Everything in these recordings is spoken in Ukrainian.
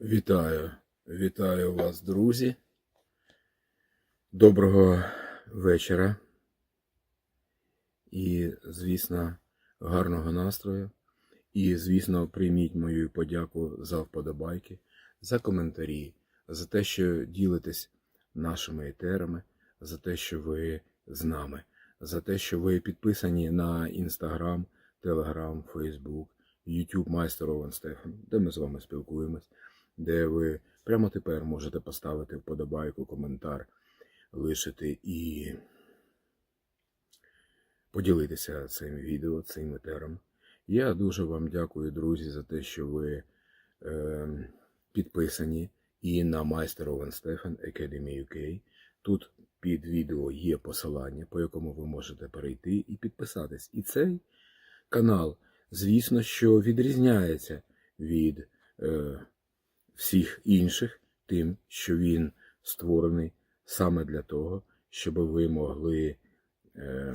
Вітаю, вітаю вас, друзі. Доброго вечора. І, звісно, гарного настрою. І, звісно, прийміть мою подяку за вподобайки, за коментарі, за те, що ділитесь нашими етерами, за те, що ви з нами, за те, що ви підписані на Інстаграм, Телеграм, Фейсбук, Ютуб Майстер Овен Стефан, де ми з вами спілкуємось де ви прямо тепер можете поставити вподобайку, коментар, лишити і поділитися цим відео, цим етером. Я дуже вам дякую, друзі, за те, що ви е, підписані і на майстер Овен Стефан Academy UK. Тут під відео є посилання, по якому ви можете перейти і підписатись. І цей канал, звісно, що відрізняється від. Е, всіх інших, тим, що він створений саме для того, щоб ви могли е,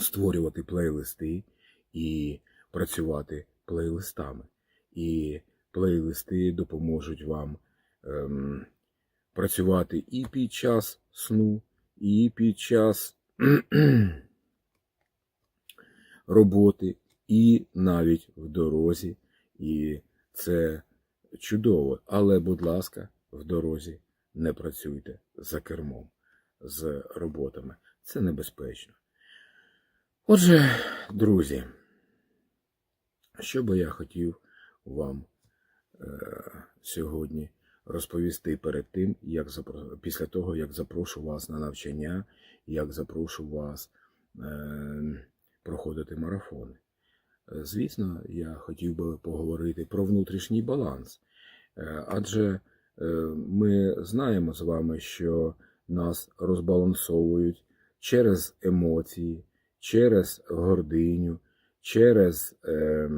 створювати плейлисти і працювати плейлистами. І плейлисти допоможуть вам е, працювати і під час сну, і під час роботи, і навіть в дорозі. І це чудово, але, будь ласка, в дорозі не працюйте за кермом, з роботами. Це небезпечно. Отже, друзі, що би я хотів вам е, сьогодні розповісти перед тим, як запро... після того, як запрошу вас на навчання, як запрошу вас е, проходити марафони. Звісно, я хотів би поговорити про внутрішній баланс, Е, адже е, ми знаємо з вами, що нас розбалансовують через емоції, через гординю, через е,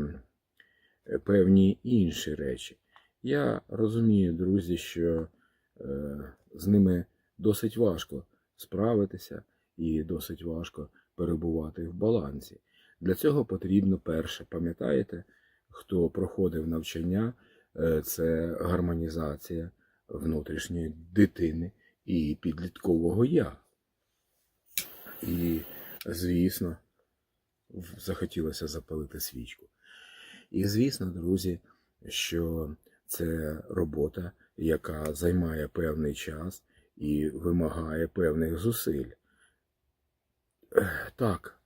певні інші речі. Я розумію, друзі, що е, з ними досить важко справитися і досить важко перебувати в балансі. Для цього потрібно перше, пам'ятаєте, хто проходив навчання, е, це гармонізація внутрішньої дитини і підліткового я. І, звісно, захотілося запалити свічку. І, звісно, друзі, що це робота, яка займає певний час і вимагає певних зусиль. Так,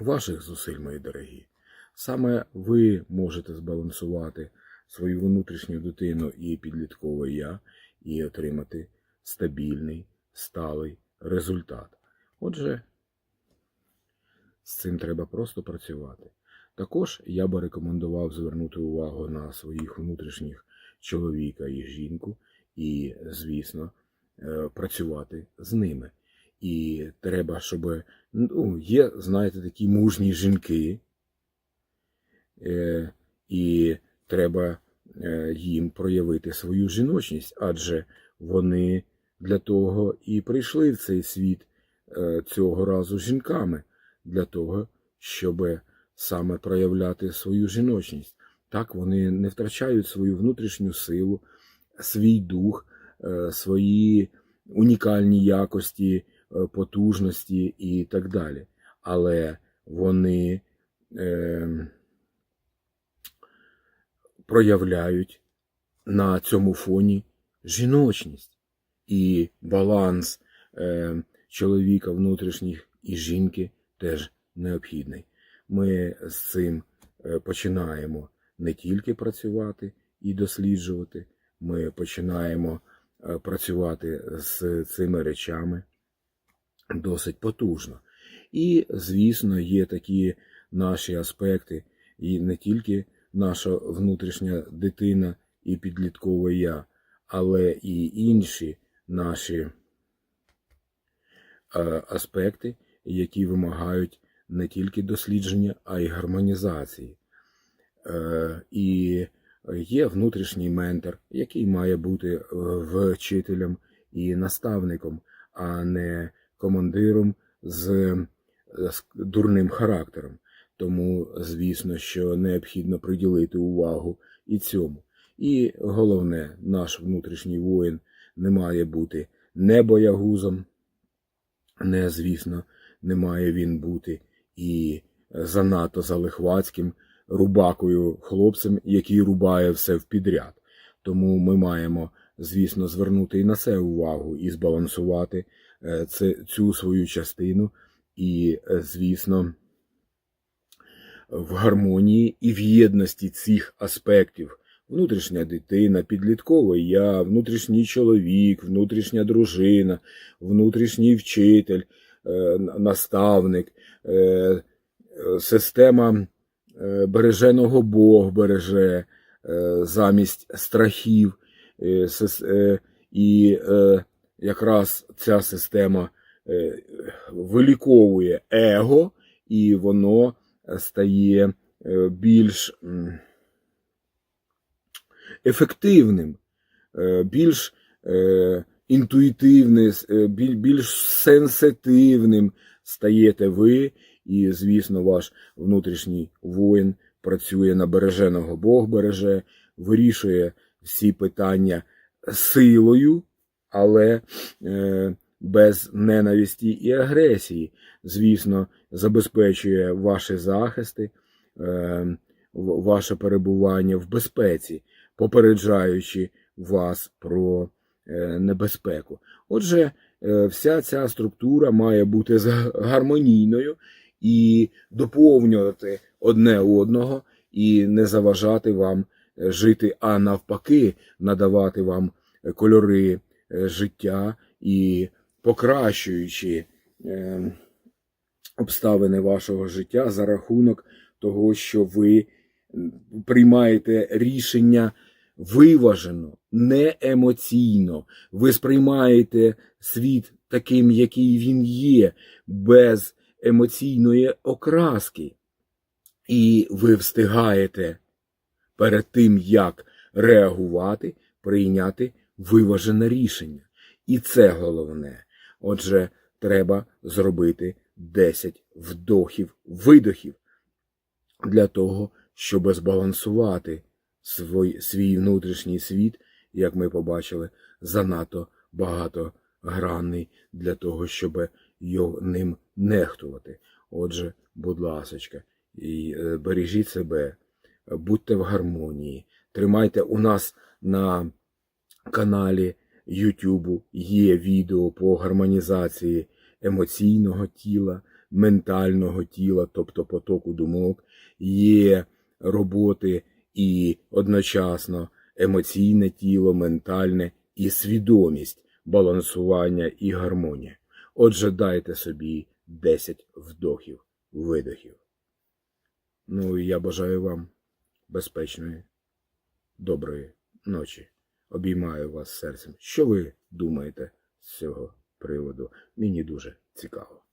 ваших зусиль, мої дорогі. Саме ви можете збалансувати свою внутрішню дитину і підліткове я і отримати стабільний, сталий результат. Отже, з цим треба просто працювати. Також я би рекомендував звернути увагу на своїх внутрішніх чоловіка і жінку, і, звісно, е, працювати з ними. І треба, щоб ну, є, знаєте, такі мужні жінки, е, і треба е, їм проявити свою жіночність, адже вони для того і прийшли в цей світ е, цього разу жінками, для того, щоб саме проявляти свою жіночність. Так вони не втрачають свою внутрішню силу, свій дух, е, свої унікальні якості, потужності і так далі. Але вони е, проявляють на цьому фоні жіночність і баланс е, чоловіка внутрішніх і жінки теж необхідний. Ми з цим е, починаємо не тільки працювати і досліджувати, ми починаємо е, працювати з цими речами досить потужно. І, звісно, є такі наші аспекти, і не тільки наша внутрішня дитина і підліткове я, але і інші наші е, аспекти, які вимагають не тільки дослідження, а й гармонізації. Е, І є внутрішній ментор, який має бути е, вчителем і наставником, а не командиром з дурним характером. Тому, звісно, що необхідно приділити увагу і цьому. І головне, наш внутрішній воїн не має бути не боягузом, не, звісно, не має він бути і занадто залихватським рубакою хлопцем, який рубає все в підряд. Тому ми маємо, звісно, звернути і на це увагу, і збалансувати е, цю свою частину, і, е, звісно, в гармонії і в єдності цих аспектів. Внутрішня дитина, підлітковий я, внутрішній чоловік, внутрішня дружина, внутрішній вчитель, е, наставник, е, е, система е, береженого Бог береже е, замість страхів. Е, е, І е, якраз ця система е, виліковує его, і воно стає е, більш ефективним, е, більш інтуїтивним, більш сенситивним стаєте ви, і, звісно, ваш внутрішній воїн працює на береженого Бог береже, вирішує всі питання силою, але е, без ненависті і агресії. Звісно, забезпечує ваші захисти, е, ваше перебування в безпеці, попереджаючи вас про е, небезпеку. Отже, е, вся ця структура має бути гармонійною і доповнювати одне одного, і не заважати вам е, жити, а навпаки, надавати вам кольори життя і покращуючи е, обставини вашого життя за рахунок того, що ви приймаєте рішення виважено, не емоційно. Ви сприймаєте світ таким, який він є, без емоційної окраски. І ви встигаєте перед тим, як реагувати, прийняти виважене рішення. І це головне. Отже, треба зробити 10 вдохів, видохів для того, щоб збалансувати свій, свій внутрішній світ, як ми побачили, занадто багатогранний для того, щоб його ним нехтувати. Отже, будь ласочка, і е, бережіть себе, будьте в гармонії, тримайте у нас на каналі Ютубу є відео по гармонізації емоційного тіла, ментального тіла, тобто потоку думок, є роботи і одночасно емоційне тіло, ментальне і свідомість, балансування і гармонія. Отже, дайте собі 10 вдохів, видохів. Ну і я бажаю вам безпечної, доброї ночі. Обіймаю вас серцем. Що ви думаєте з цього приводу? Мені дуже цікаво.